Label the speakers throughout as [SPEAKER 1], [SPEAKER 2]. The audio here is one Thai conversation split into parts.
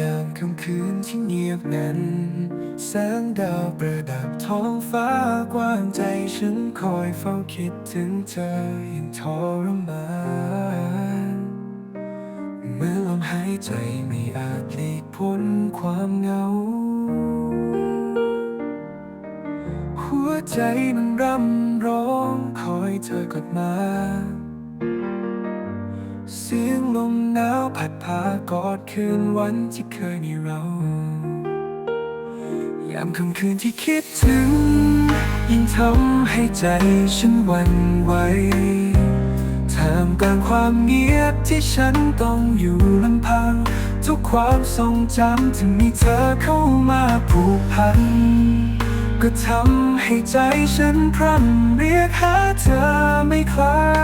[SPEAKER 1] ยามค่ำคืนที่เงียบงันแสงดาวประดับท้องฟ้ากว้างใจฉันคอยเฝ้าคิดถึงเธออย่างทรมานเมื่อลมหายใจไม่อาจหลีกพ้นความเหงา หัวใจมันร่ำร้องคอยเธอกลับมา ดพากอดคืนวันที่เคยมีเรา ยามค่ำคืนที่คิดถึง ยิ่งทำให้ใจฉันวันไหวท่ามกลางความเงียบที่ฉันต้องอยู่ลำพัง ทุกความทรงจำที่มีเธอเข้ามาผูกพัน ก็ทำให้ใจฉันพร่ำเรียกหาเธอไม่คลาย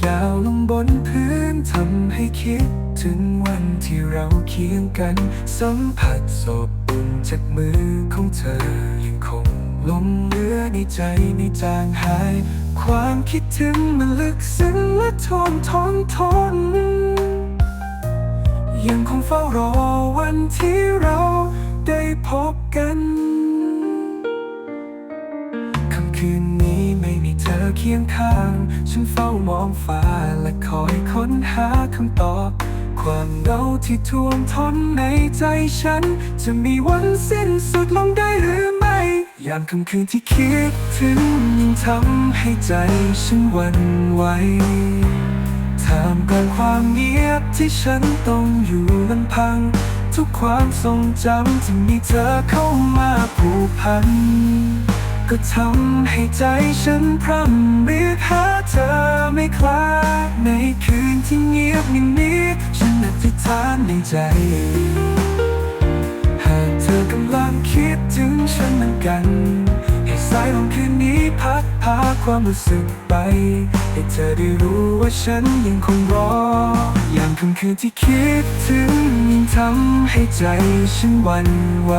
[SPEAKER 1] ดยาวลงบนพื้นทำให้คิด ถึงวันที่เราเคียงกัน สัมผัสศพอุ่นจากมือของเธอยังคงหลงเหลือในใจไม่จางหาย ความคิดถึงมันลึกซึ้งและทนทนทน ยังคงเฝ้ารอวันที่เราได้พบกันค่ำคืน เคียงข้าง ฉันเฝ้ามองฟ้าและคอยค้นหาคำตอบ ความเหงาที่ท่วมท้นในใจฉัน จะมีวันสิ้นสุดลงได้หรือไม่ ยามค่ำคืนที่คิดถึงยิ่งทำให้ใจฉันวั่นไหวท่ามกลางความเงียบที่ฉันต้องอยู่ลำพัง ทุกความทรงจำที่มีเธอเข้ามาผูกพัน ก็ทำให้ใจฉันพร่ำเรียกหาเธอไม่คลายในคืนที่เงียบอย่งนี้ฉันอธิษฐานในใจ หากเธอกำลังคิดถึงฉันเหมือนกัน ให้สายลมคืนนี้พัดพาความรู้สึกไป ให้เธอได้รู้ว่าฉันยังคงรอ อย่างค่ำคืนที่คิดถึงยิ่งทำให้ใจฉันหวั่นไหว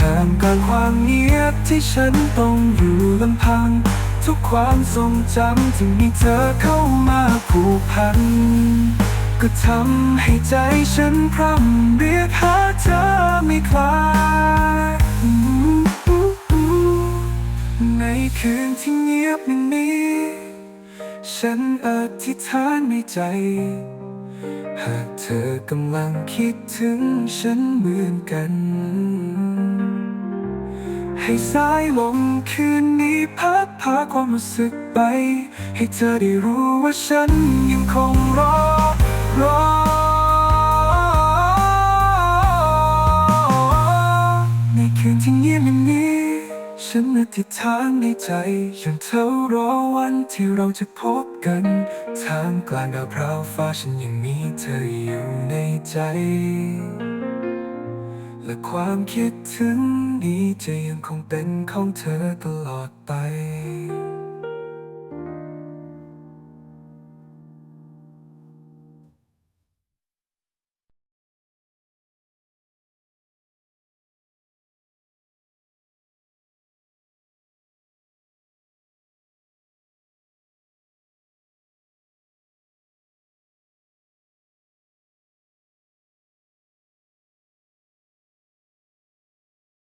[SPEAKER 1] ท่ามกลางความเงียบที่ฉันต้องอยู่ลำพัง ทุกความทรงจำที่มีเธอเข้ามาผูกพัน ก็ทำให้ใจฉันพร่ำเรียกหาเธอไม่คลายในคืนที่เงียบอย่งนี้ ฉันอธิษฐานในใจหากเธอกำลังคิดถึงฉันเหมือนกัน ให้สายลมคืนนี้พัดพาความรู้สึกไป ให้เธอได้รู้ว่าฉันยังคงรอ รอ ในคืนที่เงียบอย่างนี้ ฉันอธิษฐานในใจยังเธอรอวันที่เราจะพบกันทามกลางดาวพราวฟ้าฉันยังมีเธออยู่ในใจ และความคิดถึงนี้จะยังคงเป็นของเธอตลอดไป